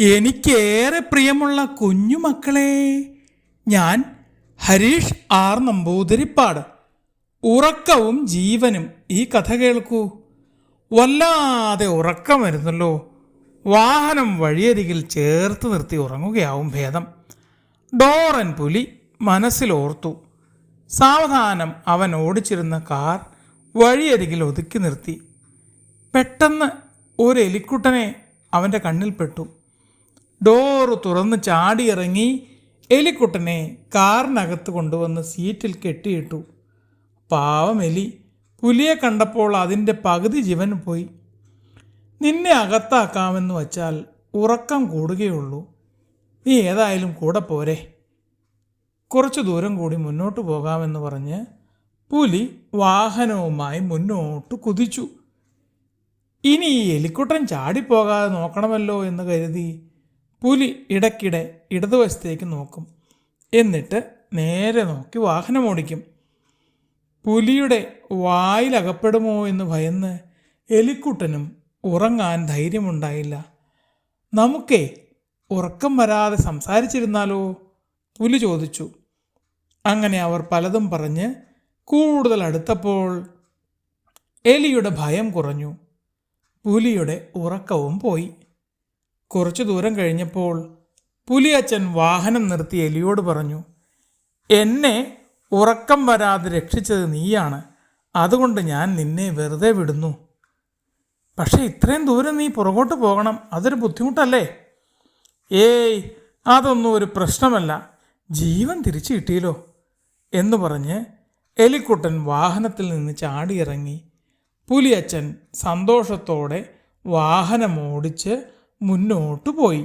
എനിക്കേറെ പ്രിയമുള്ള കുഞ്ഞുമക്കളെ ഞാൻ ഹരീഷ് ആർ നമ്പൂതിരിപ്പാട്. ഉറക്കവും ജീവനും ഈ കഥ കേൾക്കൂ. വല്ലാതെ ഉറക്കം വരുന്നല്ലോ. വാഹനം വഴിയരികിൽ ചേർത്ത് നിർത്തി ഉറങ്ങുകയാവും ഭേദം. ഡോറൻ പുലി മനസ്സിലോർത്തു. സാവധാനം അവൻ ഓടിച്ചിരുന്ന കാർ വഴിയരികിൽ ഒതുക്കി നിർത്തി. പെട്ടെന്ന് ഒരു എലിക്കുട്ടനെ അവന്റെ കണ്ണിൽപ്പെട്ടു ഡോറ് തുറന്ന് ചാടിയിറങ്ങി എലിക്കുട്ടനെ കാറിനകത്ത് കൊണ്ടുവന്ന് സീറ്റിൽ കെട്ടിയിട്ടു. പാവം എലി പുലിയെ കണ്ടപ്പോൾ അതിന്റെ പകുതി ജീവൻ പോയി. നിന്നെ അകത്താക്കാമെന്ന് വച്ചാൽ ഉറക്കം കൂടുകയുള്ളൂ. നീ ഏതായാലും കൂടെ പോരെ. കുറച്ചു ദൂരം കൂടി മുന്നോട്ട് പോകാമെന്ന് പറഞ്ഞ് പുലി വാഹനവുമായി മുന്നോട്ട് കുതിച്ചു. ഇനി ഈ എലിക്കുട്ടൻ ചാടിപ്പോകാതെ നോക്കണമല്ലോ എന്ന് കരുതി പുലി ഇടയ്ക്കിടെ ഇടതുവശത്തേക്ക് നോക്കും. എന്നിട്ട് നേരെ നോക്കി വാഹനം ഓടിക്കും. പുലിയുടെ വായിലകപ്പെടുമോ എന്ന് ഭയന്ന് എലിക്കുട്ടനും ഉറങ്ങാൻ ധൈര്യമുണ്ടായില്ല. നമുക്കേ ഉറക്കം വരാതെ സംസാരിച്ചിരുന്നാലോ? പുലി ചോദിച്ചു. അങ്ങനെ അവർ പലതും പറഞ്ഞ് കൂടുതൽ അടുത്തപ്പോൾ എലിയുടെ ഭയം കുറഞ്ഞു. പുലിയുടെ ഉറക്കവും പോയി. കുറച്ചു ദൂരം കഴിഞ്ഞപ്പോൾ പുലിയച്ചൻ വാഹനം നിർത്തി എലിയോട് പറഞ്ഞു എന്നെ ഉറക്കം വരാതെ രക്ഷിച്ചത് നീയാണ്. അതുകൊണ്ട് ഞാൻ നിന്നെ വെറുതെ വിടുന്നു. പക്ഷേ ഇത്രയും ദൂരം നീ പുറകോട്ട് പോകണം അതൊരു ബുദ്ധിമുട്ടല്ലേ? ഏയ് അതൊന്നും ഒരു പ്രശ്നമല്ല. ജീവൻ തിരിച്ചു കിട്ടിയല്ലോ. എന്ന് പറഞ്ഞ് എലിക്കുട്ടൻ വാഹനത്തിൽ നിന്ന് ചാടിയിറങ്ങി. പുലിയച്ചൻ സന്തോഷത്തോടെ വാഹനം ഓടിച്ച് മുന്നോട്ട് പോയി.